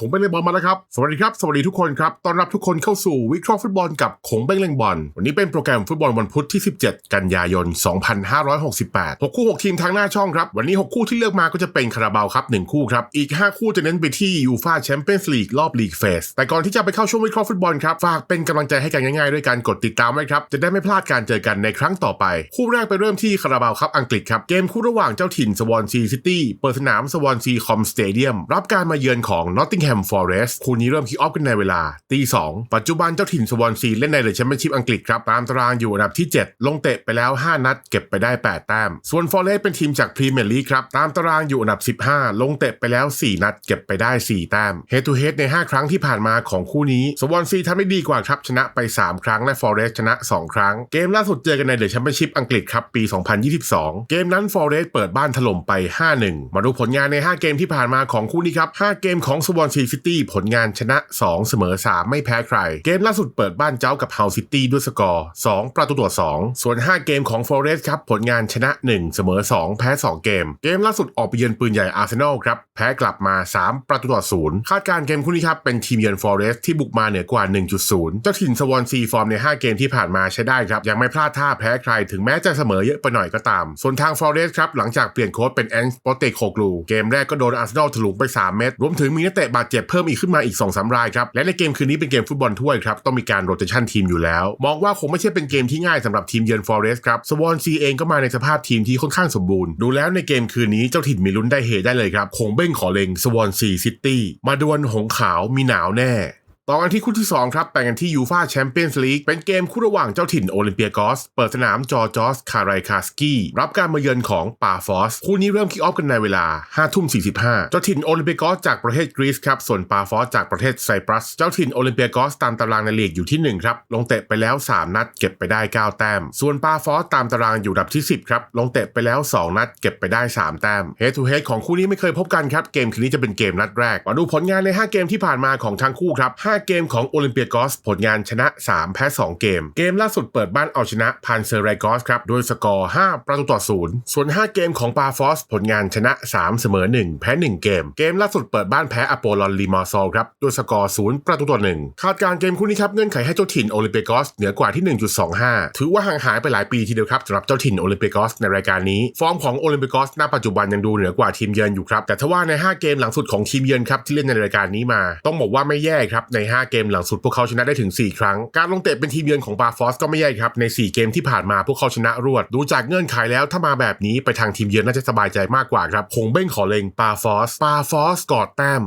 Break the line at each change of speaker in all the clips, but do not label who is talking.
คงเป็นเล่นบอลมาแล้วครับ สวัสดีครับ สวัสดีทุกคนครับ ต้อนรับทุกคนเข้าสู่วิเคราะห์ฟุตบอลกับคงเบ้งเล่งบอล วันนี้เป็นโปรแกรมฟุตบอลวันพุธที่ 17 กันยายน 2568 6 คู่ 6 ทีมทางหน้าช่องครับ วันนี้ 6 คู่ที่เลือกมาก็จะเป็นคาราบาวครับ 1 คู่ครับ อีก 5 คู่จะเน้นไปที่ยูฟาแชมเปี้ยนส์ลีกรอบลีกเฟส แต่ก่อนที่จะไปเข้าช่วงวิเคราะห์ฟุตบอลครับ ฝากเป็นกำลังใจให้กันง่ายๆด้วยการกดติดตามไว้ครับ จะได้ไม่พลาดการเจอกันในครั้งต่อไป คู่แรกไปเริ่มที่คาราบาวครับอังกฤษครับ เกมคู่ระหว่างเจ้าถิ่นสวอนซีซิตี้เปิดสนามสวอนซีคอมสเตเดียมรับการมาเยือนของนอตติงแฮมฟอเรสต์คู่นี้เริ่มคิกออฟกันในเวลาตีสองปัจจุบันเจ้าถิ่นสวอนซีเล่นในเดอะแชมเปี้ยนชิพอังกฤษครับ ตามตารางอยู่อันดับที่ 7 ลงเตะไปแล้ว 5 นัด เก็บไปได้ 8 แต้ม ส่วนฟอร์เรสต์เป็นทีมจากพรีเมียร์ลีกครับ ตามตารางอยู่อันดับ 15 ลงเตะไปแล้ว 4 นัด เก็บไปได้ 4 แต้มเฮดทูเฮดใน 5 ครั้งที่ผ่านมาของคู่นี้สวอนซีทำได้ดีกว่าครับชนะไป 3 ครั้งและฟอร์เรสต์ชนะ 2 ครั้ง เกมล่าสุดเจอกันในเดอะแชมเปี้ยนชิพอังกฤษครับปี 2022 เกมนั้นฟอร์เรสต์เปิดบ้านถล่มไป 5-1 มาดูผลงานใน 5 เกมที่ผ่านมาของคู่นี้ครับ5เกมของสวอนซีีซิตี้ผลงานชนะ 2 เสมอ 3 ไม่แพ้ใคร เกมล่าสุดเปิดบ้านเจ้ากับเฮาซิตี้ด้วยสกอร์ 2 ประตูต่อ 2 ส่วน 5 เกมของฟอเรสต์ครับ ผลงานชนะ 1 เสมอ 2 แพ้ 2 เกม เกมล่าสุดออกไปเยือนปืนใหญ่อาร์เซนอลครับ แพ้กลับมา 3 ประตูต่อ 0 คาดการ์เกมคู่นี้ครับเป็นทีมเยือนฟอเรสต์ที่บุกมาเหนือกว่า 1.0 เจ้าถิ่นสวอนซีฟอร์มใน 5 เกมที่ผ่านมาใช้ได้ครับยังไม่พลาดท่าแพ้ใครถึงแม้จะเสมอเยอะไปหน่อยก็ตาม ส่วนทางฟอเรสต์ครับหลังจากเปลี่ยนโค้ชเป็นแอนส์โปเตโคกลูเกมแรกก็โดนอาร์เซนอลถลุงไป 3 เม็ดรวมถึงมีนักเตะบาดเจ็บเพิ่มอีกขึ้นมาอีก2อสรายครับ และในเกมคืนนี้เป็นเกมฟุตบอลถ้วยครับ ต้องมีการโรเตชันทีมอยู่แล้ว มองว่าคงไม่ใช่เป็นเกมที่ง่ายสำหรับทีมเยือนฟอเรสต์ครับสวอนซีเองก็มาในสภาพทีมที่ค่อนข้างสมบูรณ์ ดูแล้วในเกมคืนนี้เจ้าถิ่นมีลุ้นได้เฮได้เลยครับคงเบ้งขอเลงสวอนซีซิตี้มาดวลหงขาวมีหนาวแน่ ต่อกันที่คู่ที่ 2 ครับ ไปกันที่ยูฟาแชมเปี้ยนส์ลีกเป็นเกมคู่ระหว่างเจ้าถิ่นโอลิมเปียกอส เปิดสนามจอจอสคาไรคาสกี้รับการมาเยือนของปาฟอส คู่นี้เริ่มคิกออฟกันในเวลา5ทุ่ม45 เจ้าถิ่นโอลิมเปียกอสจากประเทศกรีซครับ ส่วนปาฟอสจากประเทศไซปรัส เจ้าถิ่นโอลิมเปียกอสตามตารางในลีกอยู่ที่ 1 ครับ ลงเตะไปแล้ว 3 นัดเก็บไปได้ 9 แต้ม ส่วนปาฟอสตามตารางอยู่อันดับที่ 10 ครับ ลงเตะไปแล้ว 2 นัดเก็บไปได้ 3 แต้มเฮดทูเฮดของคู่นี้ไม่เคยพบกันครับ เกมคืนนี้จะเป็นเกมนัดแรก มาดูผลงานใน 5 เกมที่ผ่านมาของทั้งคู่ครับ5เกมของโอลิมเปียกอสผลงานชนะ 3 แพ้ 2 เกม เกมล่าสุดเปิดบ้านเอาชนะพานเซอร์ไรกอสครับด้วยสกอร์ 5 ประตูต่อ 0 ส่วน 5 เกมของปาฟอสผลงานชนะ 3 เสมอ 1 แพ้ 1 เกม เกมล่าสุดเปิดบ้านแพ้อโปลอนลีมอร์ซอลครับด้วยสกอร์ 0 ประตูต่อ 1 คาดการเกมคู่นี้ครับเงื่อนไขให้เจ้าถิ่นโอลิมเปียกอสเหนือกว่าที่ 1.25 ถือว่าห่างหายไปหลายปีทีเดียวครับสำหรับเจ้าถิ่นโอลิมเปียกอสในรายการนี้ ฟอร์มของโอลิมเปียกอสณปัจจุบันยังดูเหนือกว่าทีมเยือนอยู่ครับแต่ถ้าว่าใน 5 เกมหลังสุดของทีมเยือนครับที่เล่นในรายการนี้มา ต้องบอกว่าไม่แย่ครับใน5 เกมหลังสุดพวกเขาชนะได้ถึง 4 ครั้ง การลงเตะเป็นทีมเยือนของปาฟอสก็ไม่แย่ครับใน 4 เกมที่ผ่านมาพวกเขาชนะรวด ดูจากเงื่อนไขแล้วถ้ามาแบบนี้ไปทางทีมเยือนน่าจะสบายใจมากกว่าครับคงเบ้งขอเลงปาฟอสปาฟอสกอดแต้ม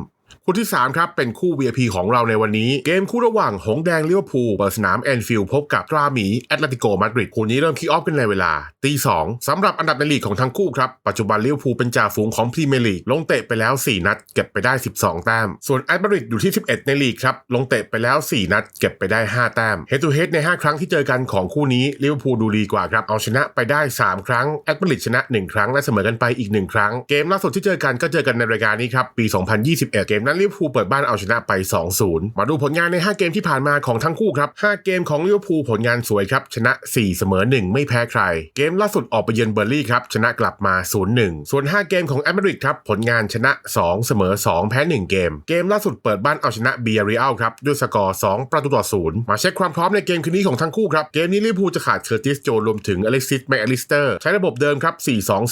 คู่ที่ 3 ครับ เป็นคู่ VIP ของเราในวันนี้ เกมคู่ระหว่างหงแดงลิเวอร์พูลเปิดสนามแอนฟิลด์พบกับตราหมีแอตเลติโกมาดริดคู่นี้เริ่มคิกออฟกันในเวลาตีสองสำหรับอันดับในลีกของทั้งคู่ครับ ปัจจุบันลิเวอร์พูลเป็นจ่าฝูงของพรีเมียร์ลีกลงเตะไปแล้ว 4 นัด เก็บไปได้ 12 แต้ม ส่วนแอตมาดริดอยู่ที่ 11 ในลีกครับลงเตะไปแล้ว 4 นัด เก็บไปได้ 5 แต้มเฮดทูเฮดใน 5 ครั้งที่เจอกันของคู่นี้ลิเวอร์พูลดูดีกว่าครับเอาชนะไปได้ 3 ครั้งแอตมาดริดชนะ 1 ครั้งและเสมอกันไปอีก 1 ครั้งเกมล่าสุดที่เจอกันก็เจอกันในรายการนี้ครับปี 2021 เกมนั้นลิเวอร์พูลเปิดบ้านเอาชนะไป 2-0 มาดูผลงานใน 5 เกมที่ผ่านมาของทั้งคู่ครับ 5 เกมของลิเวอร์พูลผลงานสวยครับ ชนะ 4 เสมอ 1 ไม่แพ้ใคร เกมล่าสุดออกไปเยือนเบอร์ลี่ครับ ชนะกลับมา 0-1 ส่วน 5 เกมของแอมเบริกครับ ผลงานชนะ 2 เสมอ 2 แพ้ 1 เกม เกมล่าสุดเปิดบ้านเอาชนะเบียริอัลครับด้วยสกอร์ 2 ประตูต่อ 0 มาเช็คความพร้อมในเกมคืนนี้ของทั้งคู่ครับ เกมนี้ลิเวอร์พูลจะขาดเคอร์ติสโจรวมถึงอเล็กซิสแมคอลิสเตอร์ใช้ระบบเดิมครับ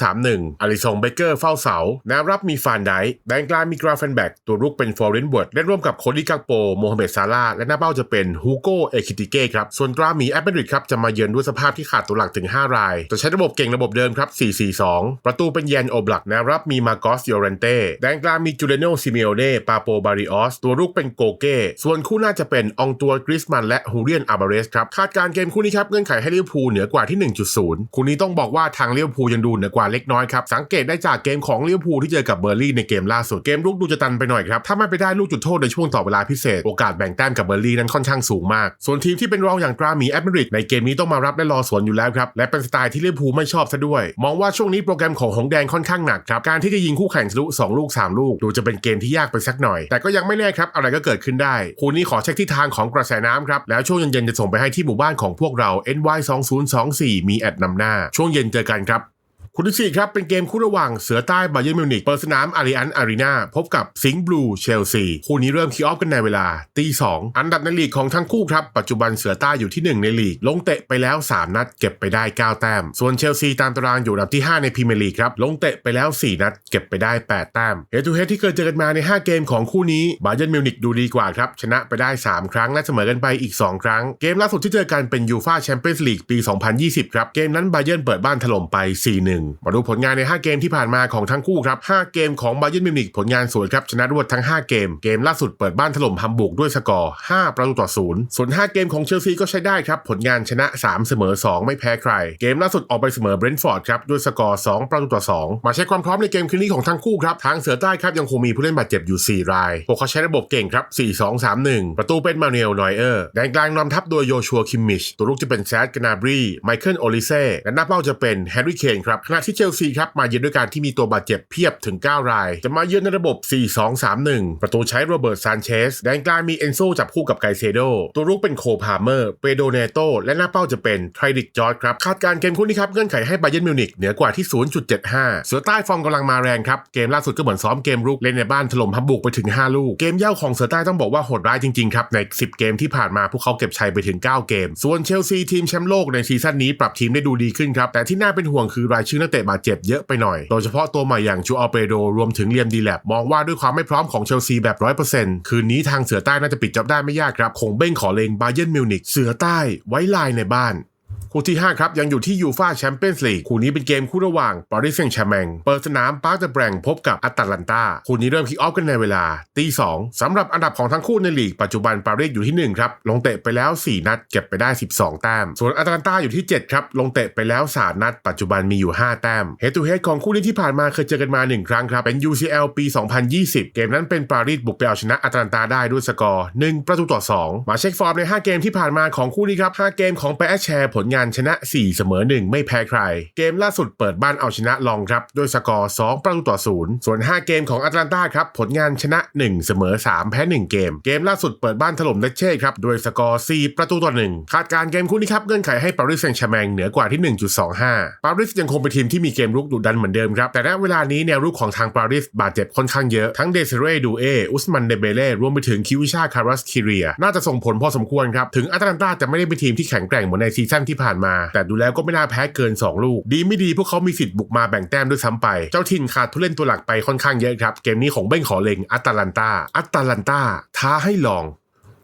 4-2-3-1อลิซงเบเกอร์เฝ้าเสาแนวรับมีฟานไดแดนกลางมีกราเฟนแบกตัวรุกเป็นฟอร์เรนเวิร์ดเล่นร่วมกับโคดี้กักโปโมฮัมเหม็ดซาลาและหน้าเป้าจะเป็นฮูโกเอคิติเก้ครับส่วนกรามีแอปเปิลริดครับจะมาเยือนด้วยสภาพที่ขาดตัวหลักถึง 5 รายจะใช้ระบบเก่งระบบเดิมครับ 4-4-2 ประตูเป็นแยนโอบลักแนวรับมีมาโกสโยเรนเต้แดนกลางมีจูเลโนซิเมโอเน่ปาโปบาริออสตัวรุกเป็นโกเก้ส่วนคู่หน้าจะเป็นองตัวกริสมันและฮูเรียนอาบาเรสครับคาดการ์เกมคู่นี้ครับเงื่อนไขให้ลิเวอร์พูลเหนือกว่าที่ 1.0 คู่นี้ต้องบอกว่าทางลิเวอร์พูลยังดูเหนือกว่าเล็กน้อยครับสังเกตได้จากเกมของลิเวอร์พูลที่เจอกับเบอร์ลี่ในเกมล่าสุดเกมลุกดูจะตันไปหน่อยครับถ้าไม่ไปได้ลูกจุดโทษในช่วงต่อเวลาพิเศษโอกาสแบ่งแต้มกับเบอร์ลี่นั้นค่อนข้างสูงมาก ส่วนทีมที่เป็นรองอย่างกราหมีแอตมาดริดในเกมนี้ต้องมารับและรอสวนอยู่แล้วครับและเป็นสไตล์ที่ลิเวอร์พูลไม่ชอบซะด้วย มองว่าช่วงนี้โปรแกรมของหงแดงค่อนข้างหนักครับการที่จะยิงคู่แข่งทะลุ2ลูก 3 ลูก ดูจะเป็นเกมที่ยากไปสักหน่อย แต่ก็ยังไม่แน่ครับอะไรก็เกิดขึ้นได้คู่นี้ขอเช็คทิศทางของกระแสน้ำครับแล้วช่วงเย็นๆจะส่งไปให้ที่หมู่บ้านของพวกเรา NY 2 0 2 4มีแอดนำหน้าช่วงเย็นเจอกันครับ คู่ที่สี่ครับเป็นเกมคู่ระหว่างเสือใต้บาเยิร์นมิวนิกเปิดสนามอาริอันอารีนาพบกับสิงห์บลูเชลซีคู่นี้เริ่มคิกออฟกันในเวลาตีสองอันดับในลีกของทั้งคู่ครับ ปัจจุบันเสือใต้อยู่ที่ 1 ในลีก ลงเตะไปแล้ว 3 นัดเก็บไปได้ 9 แต้ม ส่วนเชลซีตามตารางอยู่อันดับที่ 5 ในพรีเมียร์ลีกครับลงเตะไปแล้ว 4 นัดเก็บไปได้ 8 แต้มเฮดทูเฮดที่เคยเจอกันมาใน 5 เกมของคู่นี้บาเยิร์นมิวนิกดูดีกว่าครับชนะไปได้ 3 ครั้งและเสมอกันไปอีก 2 ครั้ง เกมล่าสุดที่เจอกันเป็นยูฟ่าแชมเปี้ยนส์ลีกปี 2020 ครับเกมนั้นบาเยิร์นเปิดบ้านถล่มไป4-1มาดูผลงานใน 5 เกมที่ผ่านมาของทั้งคู่ครับ 5 เกมของบาเยิร์นมิวนิกผลงานสวยครับชนะรวดทั้ง 5 เกม เกมล่าสุดเปิดบ้านถล่มฮัมบูร์กด้วยสกอร์ 5 ประตูต่อ 0 ส่วน 5 เกมของเชลซีก็ใช้ได้ครับผลงานชนะ 3 เสมอ 2 ไม่แพ้ใคร เกมล่าสุดออกไปเสมอเบรนท์ฟอร์ดครับด้วยสกอร์ 2 ประตูต่อ 2 มาเช็คความพร้อมในเกมคืนนี้ของทั้งคู่ครับทางเสือใต้ครับยังคงมีผู้เล่นบาดเจ็บอยู่ 4 รายพวกเขาใช้ระบบเก่งครับ 4-2-3-1 ประตูเป็นมาเนลนอยเออร์แดนกลางนำทัพโดยโยชัวคิมมิชตัวลูกจะเป็นแซดกนาบรีไมเคิลโอลิเซ่และหน้าเป้าจะเป็นแฮร์รี่เคนครับขณะที่เชลซีครับมาเยือนด้วยการที่มีตัวบาดเจ็บเพียบถึง 9 ราย จะมาเยือนในระบบ 4-2-3-1 ประตูใช้โรเบิร์ตซานเชสแดนกลางมีเอนโซจับคู่กับไกเซโด ตัวลูกเป็นโคพาเมอร์เปโดเนโตและหน้าเป้าจะเป็นไทรดิกจอร์ดครับ คาดการ์เกมคู่นี้ครับเงื่อนไขให้บาเยิร์นมิวนิกเหนือกว่าที่ 0.75 เสือใต้ฟอร์มกำลังมาแรงครับ เกมล่าสุดก็เหมือนซ้อมเกมรุกเล่นในบ้านถล่มฮัมบุกไปถึง 5 ลูก เกมเย่าของเสือใต้ต้องบอกว่าโหดร้ายจริงๆครับใน 10 เกมที่ผ่านมาพวกเขาเก็บชัยไปถึง 9 เกม ส่วนเชลซีทีมแชมป์โลกในซีซั่นนี้ปรับทีมได้ดูดีขึ้นครับแต่ที่น่าเป็นห่วงคือรายชื่อนักเตะบาดเจ็บเยอะไปหน่อย โดยเฉพาะตัวใหม่อย่างจูอัลเปโดรวมถึงเลียมดีแลบมองว่าด้วยความไม่พร้อมของเชลซีแบบ 100%คืนนี้ทางเสือใต้น่าจะปิดจ็อบได้ไม่ยากครับคงเบ้งขอเลงบาเยิร์นมิวนิกเสือใต้ไว้ลายในบ้าน คู่ที่ 5 ครับ ยังอยู่ที่ยูฟาแชมเปี้ยนส์ลีกคู่นี้เป็นเกมคู่ระหว่างปารีสแซงต์แชร์แมงเปิดสนามปาร์คเดอะแบรงพบกับอัตแลนตาคู่นี้เริ่มคิกออฟกันในเวลาตีสองสำหรับอันดับของทั้งคู่ในลีกปัจจุบันปารีสอยู่ที่ 1 ครับ ลงเตะไปแล้ว 4 นัด เก็บไปได้ 12 แต้ม ส่วนอัตแลนตาอยู่ที่ 7 ครับ ลงเตะไปแล้ว 3 นัด ปัจจุบันมีอยู่ 5 แต้มเฮดทูเฮดของคู่นี้ที่ผ่านมาเคยเจอกันมา 1 ครั้งครับเป็น UCL ปี 2020 เกมนั้นเป็นปารีสบุกไปเอาชนะอัตแลนตาได้ด้วยสกอร์1ประตูต่อ 2 มาเช็คฟอร์มใน 5 เกมที่ผ่านมาของคู่นี้ครับ5เกมของไปแอชแชร์ผลงานานชนะ 4 เสมอ 1 ไม่แพ้ใคร เกมล่าสุดเปิดบ้านเอาชนะลองครับ ด้วยสกอร์ 2 ประตูต่อ 0 ส่วน 5 เกมของแอตแลนตาครับ ผลงานชนะ 1 เสมอ 3 แพ้ 1 เกม เกมล่าสุดเปิดบ้านถล่มเลเช่ครับ ด้วยสกอร์ 4 ประตูต่อ 1 คาดการเกมคู่นี้ครับ เงื่อนไขให้ปารีสแซงต์แชร์แมงเหนือกว่าที่ 1.25 ปารีสยังคงเป็นทีมที่มีเกมรุกดุดันเหมือนเดิมครับ แต่ณเวลานี้แนวรุกของทางปารีสบาดเจ็บค่อนข้างเยอะทั้งเดซเรดูเออุสมันเดเบเล่รวมไปถึงคิวิชาคารัสคิเรียน่าจะส่งผลพอสมควรครับถึงอัตแลนตาจะไม่ได้เป็นทีมที่แข็งแกร่งเหมือนในซีซั่นที่ผ่านมา แต่ดูแล้วก็ไม่น่าแพ้เกิน 2 ลูก ดีไม่ดีพวกเขามีสิทธิ์บุกมาแบ่งแต้มด้วยซ้ำไป เจ้าทินขาดผู้เล่นตัวหลักไปค่อนข้างเยอะครับ เกมนี้ของเบ้งขอเลงอัตแลนตาอัตแลนตาท้าให้ลอง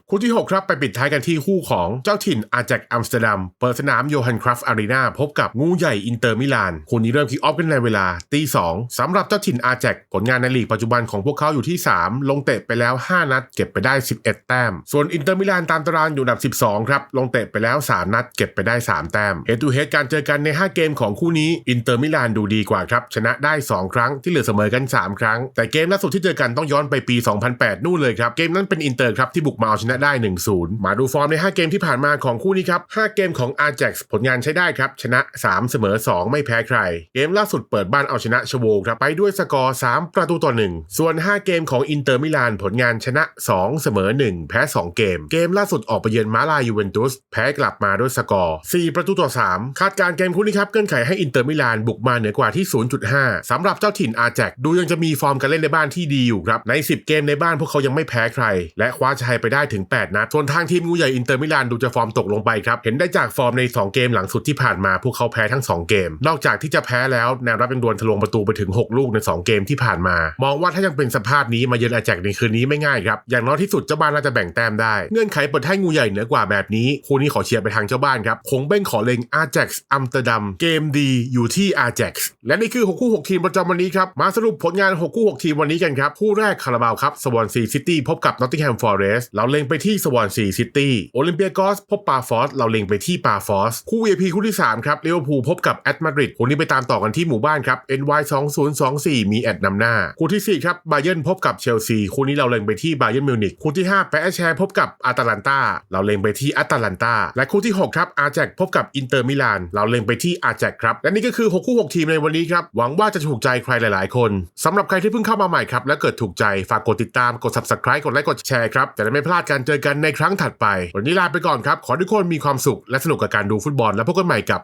คู่ที่ 6 ครับไปปิดท้ายกันที่คู่ของเจ้าถิ่นอาแจกอัมสเตอร์ดัมเปิดสนามโยฮันคราฟอารีนาพบกับงูใหญ่อินเตอร์มิลานคู่นี้เริ่มคิกออฟกันในเวลาตีสองสำหรับเจ้าถิ่นอาแจกผลงานในลีกปัจจุบันของพวกเขาอยู่ที่ 3 ลงเตะไปแล้ว 5 นัด เก็บไปได้ 11 แต้ม ส่วนอินเตอร์มิลานตามตารางอยู่อันดับ 12 ครับ ลงเตะไปแล้ว 3 นัด เก็บไปได้ 3 แต้มเฮดทูเฮดการเจอกันใน 5 เกมของคู่นี้อินเตอร์มิลานดูดีกว่าครับชนะได้ 2 ครั้งที่เหลือเสมอกัน 3 ครั้ง แต่เกมล่าสุดที่เจอกันต้องย้อนไปปี 2008 นู่นเลยครับเกมนั้นเป็นอินเตอร์ครับที่บุกมาเอาชนะได้ 1-0 มาดูฟอร์มใน 5 เกมที่ผ่านมาของคู่นี้ครับ 5 เกมของ Ajax ผลงานใช้ได้ครับ ชนะ 3 เสมอ 2 ไม่แพ้ใคร เกมล่าสุดเปิดบ้านเอาชนะชโวครับ ไปด้วยสกอร์ 3 ประตูต่อ 1 ส่วน 5 เกมของอินเตอร์มิลานผลงานชนะ 2 เสมอ 1 แพ้ 2 เกม เกมล่าสุดออกไปเยือนมาลายูเวนตุสแพ้กลับมาด้วยสกอร์ 4 ประตูต่อ 3 คาดการ์เกมคู่นี้ครับเงื่อนไขให้อินเตอร์มิลานบุกมาเหนือกว่าที่ 0.5สำหรับเจ้าถิ่น Ajax ดูยังจะมีฟอร์มการเล่นในบ้านที่ดีอยู่ครับใน 10 เกมในบ้านพวกเขายังไม่แพ้ใคร และคว้าชัยไปได้ถึง8 นัด ส่วนทางทีมงูใหญ่อินเตอร์มิลานดูจะฟอร์มตกลงไปครับ เห็นได้จากฟอร์มใน 2 เกมหลังสุดที่ผ่านมาพวกเขาแพ้ทั้ง 2 เกม นอกจากที่จะแพ้แล้วแนวรับยังดวลทะลวงประตูไปถึง 6 ลูกใน 2 เกมที่ผ่านมา มองว่าถ้ายังเป็นสภาพนี้มาเยือนอาแจกในคืนนี้ไม่ง่ายครับ อย่างน้อยที่สุดเจ้าบ้านน่าจะแบ่งแต้มได้ เงื่อนไขเปิดให้งูใหญ่เหนือกว่าแบบนี้คู่นี้ขอเชียร์ไปทางเจ้าบ้านครับคงเบ้งขอเลงอาแจกอัมสเตอร์ดัมเกมดีอยู่ที่อาแจกและนี่คือ6คู่6ทีมประจำวันนี้ครับมาสรุปผลงาน6คู่6ทีมวันนี้กันครับคู่แรกคาราบาวครับสวอนซีซิตี้พบกับนอตติงแฮมฟอเรสต์เราเล็งไปที่สวอนซีซิตี้โอลิมเปียกอสพบปาฟอสเราเล็งไปที่ปาฟอสคู่ VIP คู่ที่ 3 ครับลิเวอร์พูลพบกับแอตมาดริดคู่นี้ไปตามต่อกันที่หมู่บ้านครับ NY 2024 มีแอดนำหน้า คู่ที่ 4 ครับบาเยิร์นพบกับเชลซีคู่นี้เราเล็งไปที่บาเยิร์นมิวนิกคู่ที่5แปะแชร์พบกับอาตาลันตาเราเล็งไปที่อาตาลันตาและคู่ที่6ครับอาแจกพบกับอินเตอร์มิลานเราเล็งไปที่อาแจกครับและนี่ก็คือ 6 คู่ 6 ทีมในวันนี้ครับหวังว่าจะถูกใจใครหลาย ๆ คนสำหรับใครที่เพิ่งเข้ามาใหม่ครับและเกิดถูกใจฝากกดติดตามกด subscribe กดไลค์กดแชร์ครับจะได้ไม่พลาดการเจอกันในครั้งถัดไป วันนี้ลาไปก่อนครับ ขอให้ทุกคนมีความสุขและสนุกกับการดูฟุตบอล แล้วพบกันใหม่กับ